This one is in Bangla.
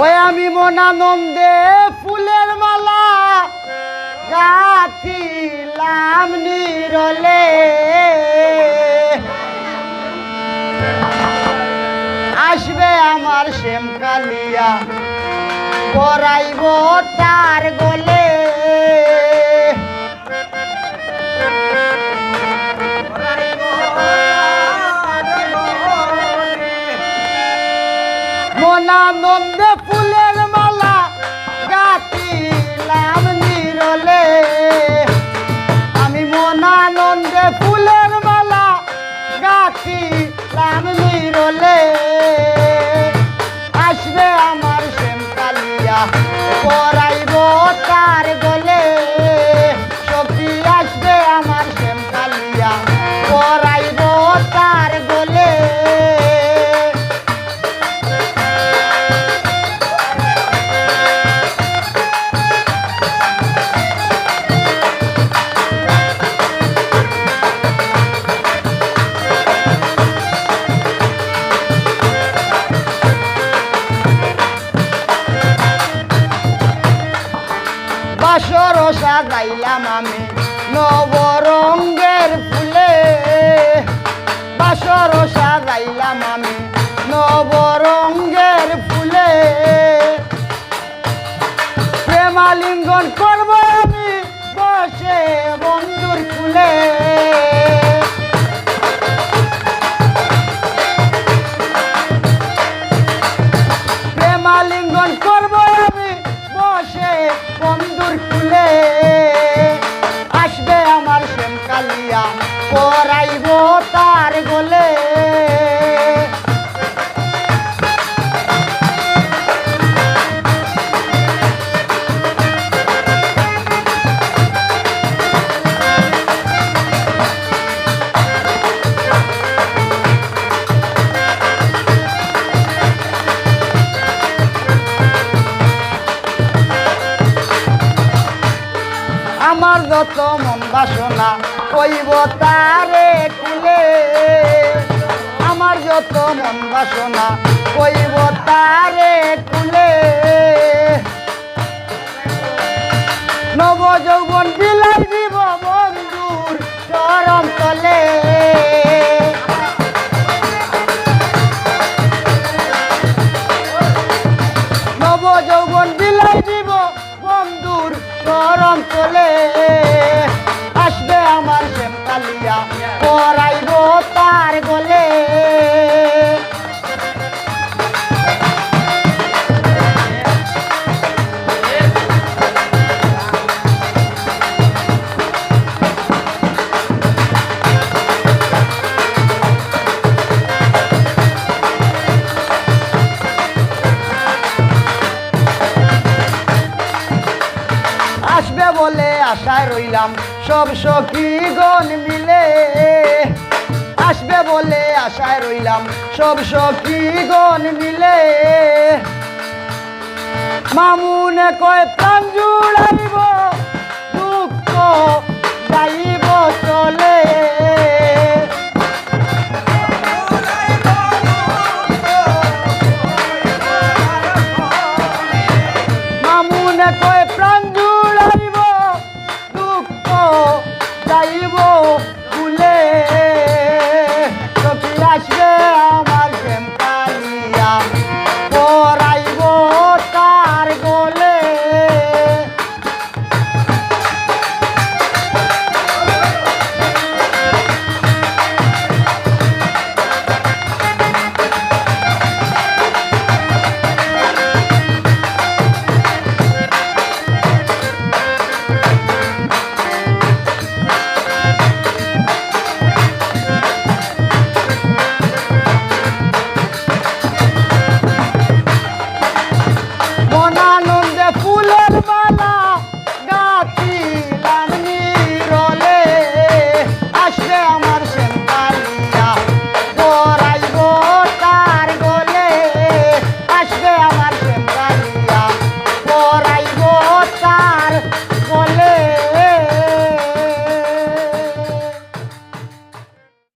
ওই আমি মনানন্দে ফুলের মালা গাছিলাম নিরলে। আসবে আমার শ্যাম কালিয়া পরাইব তার মনানন্দে ফুলের মালা গাছিলাম নিরলে। আমি মনানন্দে ফুলের মালা গাছিলাম নিরলে। আসবে আমার শ্যাম কালিয়া সাজাইলাম আমি নবরঙ্গের ফুলে বাসর সাজাইলাম আমি নবরঙ্গের ফুলে প্রেমালিঙ্গন করব আমার যত মন বাসনা কইব তারে কুলে। আমার যত মন বাসনা কইব তারে কুলে। নব যৌবন বিলাই দিব চলে আশায় রইলাম, সব সখী গণ মিলে। আসবে বলে আশায় রইলাম, সব সখী গণ মিলে। মামুনে কয় প্রাণ জুড়াইব, দুঃখ